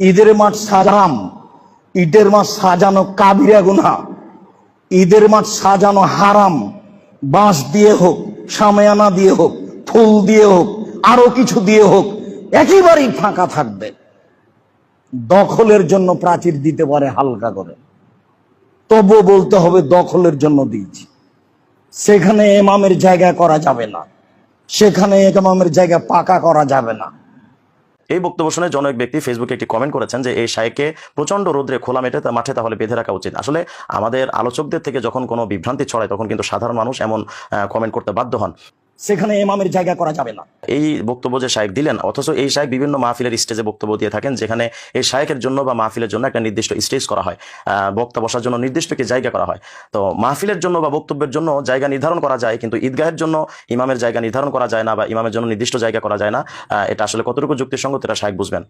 ঈদের মাঠ সাজাম, ঈদের মাঠ সাজানো কাবিরা গুনা ঈদের মাঠ সাজানো হারাম, বাঁশ দিয়ে হোক, সাময়ানা দিয়ে হোক, ফুল দিয়ে হোক, আরও কিছু দিয়ে হোক, একেবারেই ফাঁকা থাকবে। দখলের জন্য প্রাচীর দিতে পারে হালকা করে। তবু বলতে হবে দখলের জন্য দিয়েছি। সেখানে এমামের জায়গা করা যাবে না। সেখানে এমামের জায়গা পাকা করা যাবে না। এই বক্তব্য শুনে জনক ব্যক্তি ফেসবুকে একটি কমেন্ট করেছেন যে, এই সাইকে প্রচণ্ড রোদ্রে খোলা মেটে মাঠে তাহলে বেঁধে রাখা উচিত। আসলে আমাদের আলোচকদের থেকে যখন কোনো বিভ্রান্তি ছড়ায়, তখন কিন্তু সাধারণ মানুষ এমন কমেন্ট করতে বাধ্য হন। সেখানে এমামের জায়গা করা যাবে না। এই বক্তব্য যে শায়েক দিলেন, অথচ এই শায়েক বিভিন্ন মাহফিলের স্টেজে বক্তব্য দিয়ে থাকেন, যেখানে এই শায়েকের জন্য বা মাহফিলের জন্য একটা নির্দিষ্ট স্টেজ করা হয় বক্তা বসার জন্য নির্দিষ্ট একটি জায়গা করা হয়। তো মাহফিলের জন্য বা বক্তব্যের জন্য জায়গা নির্ধারণ করা যায়, কিন্তু ঈদগাহের জন্য ইমামের জায়গা নির্ধারণ করা যায় না বা ইমামের জন্য নির্দিষ্ট জায়গা করা যায় না এটা আসলে কতটুকু যুক্তিসঙ্গত এটা শায়েক বুঝবেন।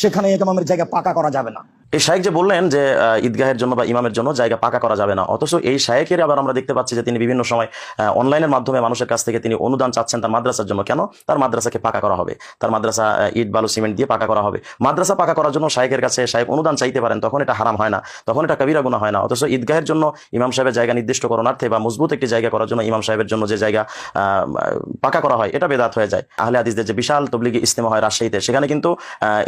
সেখানে এমামের জায়গা পাকা করা যাবে না। এই শায়েক যে বললেন যে ঈদগাহের জন্য বা ইমামের জন্য জায়গা পাকা করা যাবে না, অথচ এই শায়েকের আবার আমরা দেখতে পাচ্ছি যে তিনি বিভিন্ন সময় অনলাইনের মাধ্যমে মানুষের কাছ থেকে তিনি অনুদান চাচ্ছেন তার মাদ্রাসার জন্য। কেন? তার মাদ্রাসাকে পাকা করা হবে। তার মাদ্রাসা ইট, বালু, সিমেন্ট দিয়ে পাকা করা হবে। মাদ্রাসা পাকা করার জন্য শায়েকের কাছে শায়েক অনুদান চাইতে পারেন, তখন এটা হারাম হয় না। তখন এটা কবিরা গুণা হয় না। অথচ ঈদগাহের জন্য ইমাম সাহেবের জায়গা নির্দিষ্ট করণার্থে বা মজবুত একটি জায়গা করার জন্য ইমাম সাহেবের জন্য যে জায়গা পাকা করা হয়, এটা বেদাত হয়ে যায়। আহলে হাদিসদের যে বিশাল তবলিগি ইস্তেমা হয় রাজশাহীতে, সেখানে কিন্তু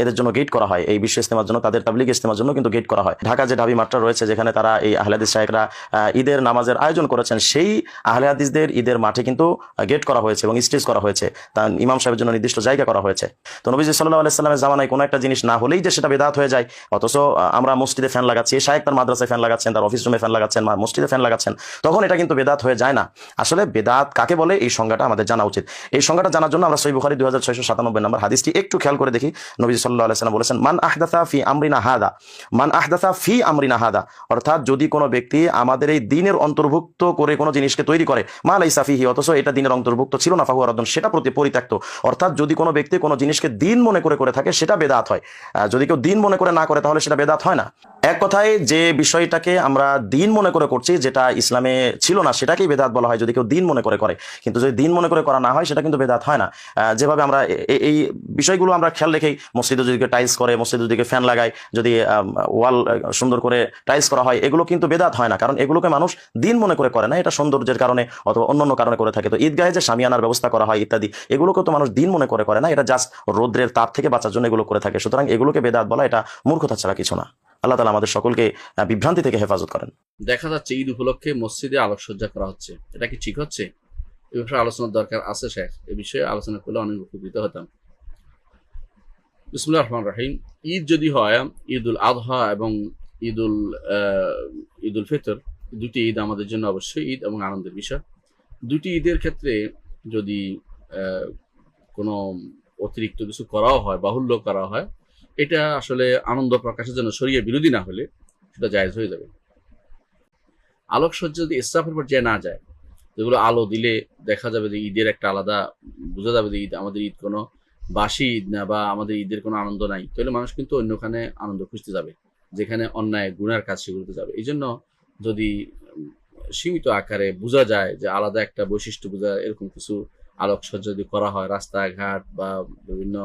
এদের জন্য গেট করা হয়। এই বিশ্ব ইস্তেমার জন্য, তাদের তাবলিগ ইস্তেমার জন্য কিন্তু গেট করা হয়। ঢাকা যে ঢাবি মাঠটা রয়েছে, যেখানে তারা এই আহলে হাদিস সাহেবরা ঈদের নামাজের আয়োজন করেছেন, সেই আহলে ঈদের মাঠে কিন্তু গেট করা হয়েছে এবং স্টেজ করা হয়েছে। তা ইমাম সাহেবের জন্য নির্দিষ্ট জায়গা করা হয়েছে। তো নবীজি সাল্লাহ আলাইসাল্লামের জামানায় কোনো একটা জিনিস না হলেই যে সেটা বেদাত হয়ে যায়। অথচ আমরা মসজিদে ফ্যান লাগাচ্ছি শায়েক তার মাদ্রাসায় ফ্যান লাগাচ্ছেন, তার অফিস রুমে ফ্যান লাগাচ্ছেন মসজিদে ফ্যান লাগাচ্ছেন। তখন এটা কিন্তু বেদাত হয়ে যায় না। আসলে বেদাত কাকে বলে? এই সংজ্ঞাটা আমাদের জানা উচিত। এই সংজ্ঞাটা জানার জন্য আমরা সই দুই হাজার ছয়শো সাতানব্বই নম্বর হাদিসটি একটু খেয়াল করে দেখি। নবী সাল্লাহ আলাইসাল্লাম বলেছেন, মান আহদাসা ফি আমরিনা হাদা। মান আহদাসা ফি আমরিনা হাদা। অর্থাৎ যদি কোনো ব্যক্তি আমাদের এই দিনের অন্তর্ভুক্ত করে কোনো জিনিসকে তৈরি করে, মা লাই সাফিহি অথচ এটা দিনের অন্তর্ভুক্ত ছিল না সেটা প্রতি পরিত্যক্ত। অর্থাৎ যদি কোনো ব্যক্তি কোনো জিনিসকে দিন মনে করে করে থাকে, সেটা বেদাত হয়। যদি কেউ দিন মনে করে না করে, তাহলে সেটা বেদাত হয় না। এক কথায় যে বিষয়টাকে আমরা দিন মনে করে করছি, যেটা ইসলামে ছিল না, সেটাকেই বেদাত বলা হয় যদি কেউ দিন মনে করে করে। কিন্তু যদি দিন মনে করে করা না হয়, সেটা কিন্তু বেদাত হয় না। যেভাবে আমরা এই বিষয়গুলো আমরা খেয়াল রেখেই মসজিদে যদি টাইলস করে, মসজিদে যদি ফ্যান লাগায়, যদি ওয়াল সুন্দর করে টাইলস করা হয়, এগুলো কিন্তু বেদাত হয় না। কারণ এগুলোকে মানুষ দিন মনে করে করে না, এটা সৌন্দর্যের কারণে অথবা অন্য অন্য কারণে করে থাকে। তো ঈদগাহে যে সামিয়ানার ব্যবস্থা করা হয়, ইত্যাদি এগুলোকে তো মানুষ দিন মনে করে করে না, এটা জাস্ট রোদ্রের তাপ থেকে বাঁচার জন্য এগুলো করে থাকে। সুতরাং এগুলোকে বেদাত বলা, এটা মূর্খতা ছাড়া কিছু না। আল্লাহ তালা আমাদের সকলকে বিভ্রান্তি থেকে হেফাজত করেন। দেখা যাচ্ছে ঈদ উপলক্ষে মসজিদে আলোকসজ্জা করা হচ্ছে। এটা কি ঠিক হচ্ছে? এ ব্যাপারে আলোচনার দরকার আছে, শেখ। এ বিষয়ে আলোচনা করলে অনেক উপকৃত হতাম। বিসমুল্লাহ রহমান রাহিম। ঈদ যদি হয় ঈদ উল আজহা এবং ঈদ উল ঈদ উল ফিতর, দুটি ঈদ আমাদের জন্য অবশ্যই ঈদ এবং আনন্দের বিষয়। দুটি ঈদের ক্ষেত্রে যদি কোনো অতিরিক্ত কিছু করাও হয়, বাহুল্য করা হয় এটা আসলে আনন্দ প্রকাশের জন্য শরীয় বিরোধী না হলে সেটা জায়েজ হয়ে যাবে। আলোকসজ্জা যদি ইসরাফের পর্যায়ে না যায়, যেগুলো আলো দিলে দেখা যাবে যে ঈদের একটা আলাদা, বোঝা যাবে যে ঈদ, আমাদের ঈদ কোনো বাসি ঈদ না বা আমাদের ঈদের কোনো আনন্দ নাই, তাহলে মানুষ কিন্তু অন্যখানে আনন্দ খুঁজতে যাবে, যেখানে অন্যায় গুণার কাজ সেগুলোতে যাবে। এই জন্য যদি সীমিত আকারে বোঝা যায় যে আলাদা একটা বৈশিষ্ট্য বোঝা, এরকম কিছু আলোকসজ্জা যদি করা হয়, রাস্তাঘাট বা বিভিন্ন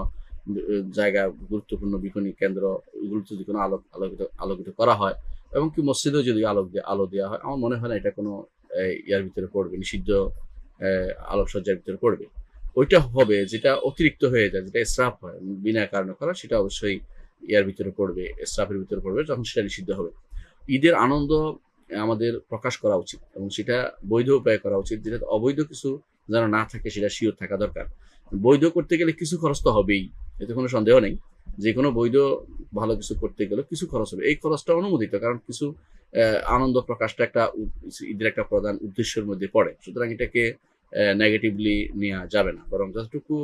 জায়গা, গুরুত্বপূর্ণ বিপণী কেন্দ্র, এগুলোতে যদি কোনো আলোক আলোকিত আলোকিত করা হয়, এবং কি মসজিদেও যদি আলোক আলো দেওয়া হয়, আমার মনে হয় না এটা কোনো ইয়ার ভিতরে পড়বে, নিষিদ্ধ আলোকসজ্জার ভিতরে পড়বে। ওইটা হবে, যেটা অতিরিক্ত হয়ে যায়, যেটা স্রাফ হয়, বিনা কারণে করা, সেটা অবশ্যই ইয়ার ভিতরে পড়বে স্রাফের ভিতরে পড়বে তখন সেটা নিষিদ্ধ হবে। ঈদের আনন্দ আমাদের প্রকাশ করা উচিত, এবং সেটা বৈধ উপায়ে করা উচিত, যেটা অবৈধ কিছু যেন না থাকে, সেটা শিওর থাকা দরকার। বৈধ করতে গেলে কিছু খরচ তো হবেই। এতে কোনো সন্দেহ নেই। যে কোনো বৈধ ভালো কিছু করতে গেলে কিছু খরচ হবে। এই খরচটা অনুমোদিত, কারণ কিছু আনন্দ প্রকাশটা একটা ঈদের একটা প্রধান উদ্দেশ্যের মধ্যে পড়ে। সুতরাং এটাকে নেগেটিভলি নেওয়া যাবে না। বরং যতটুকু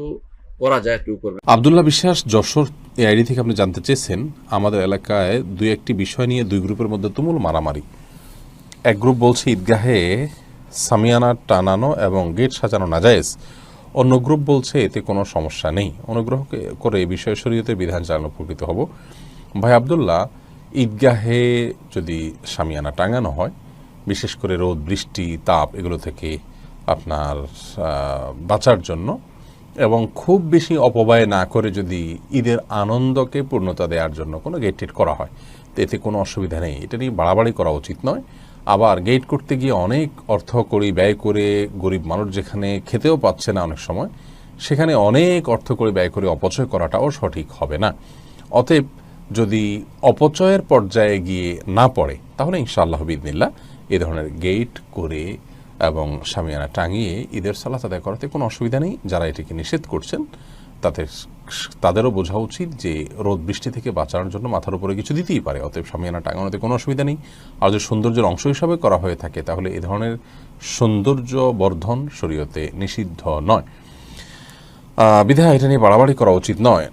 করা যায় একটু করবে। আবদুল্লাহ বিশ্বাস যশোর এই আইডি থেকে আপনি জানতে চেয়েছেন, আমাদের এলাকায় দুই একটি বিষয় নিয়ে দুই গ্রুপের মধ্যে তুমুল মারামারি। এক গ্রুপ বলছে, ঈদগাহে সামিয়ানা টানানো এবং গেট সাজানো নাজায়েজ। অন্য গ্রুপ বলছে এতে কোনো সমস্যা নেই। অনুগ্রহ করে এই বিষয়ে শরীয়তে বিধান চালানো উপকৃত হব। ভাই আবদুল্লাহ, ঈদগাহে যদি সামিয়ানা টাঙানো হয়, বিশেষ করে রোদ, বৃষ্টি, তাপ, এগুলো থেকে আপনার বাঁচার জন্য এবং খুব বেশি অপব্যয় না করে যদি ঈদের আনন্দকে পূর্ণতা দেওয়ার জন্য কোনো গেট করা হয়, তো এতে কোনো অসুবিধা নেই। এটা নিয়ে বাড়াবাড়ি করা উচিত নয়। আবার গেট করতে গিয়ে অনেক অর্থ করি ব্যয় করে গরিব মানুষ যেখানে খেতেও পাচ্ছে না অনেক সময়, সেখানে অনেক অর্থ করে ব্যয় করে অপচয় করাটাও সঠিক হবে না। অতএব যদি অপচয়ের পর্যায়ে গিয়ে না পড়ে, তাহলে ইনশাআল্লাহ বিদিনিল্লা এ ধরনের গেট করে এবং সামিয়ানা টাঙিয়ে ঈদের সালাত আদায় করাতে কোনো অসুবিধা নেই। যারা এটিকে নিষেধ করছেন তাতে তাদেরও বোঝা উচিত যে রোদ বৃষ্টি থেকে বাঁচানোর জন্য মাথার উপরে কিছু দিতেই পারে। অতএব সামিয়ানা টাঙানোতে কোনো অসুবিধা নেই। আর যদি সৌন্দর্যের অংশ হিসাবে করা হয়ে থাকে, তাহলে এ ধরনের সৌন্দর্য বর্ধন শরীয়তে নিষিদ্ধ নয়। বিধায় এটা নিয়ে বাড়াবাড়ি করা উচিত নয়।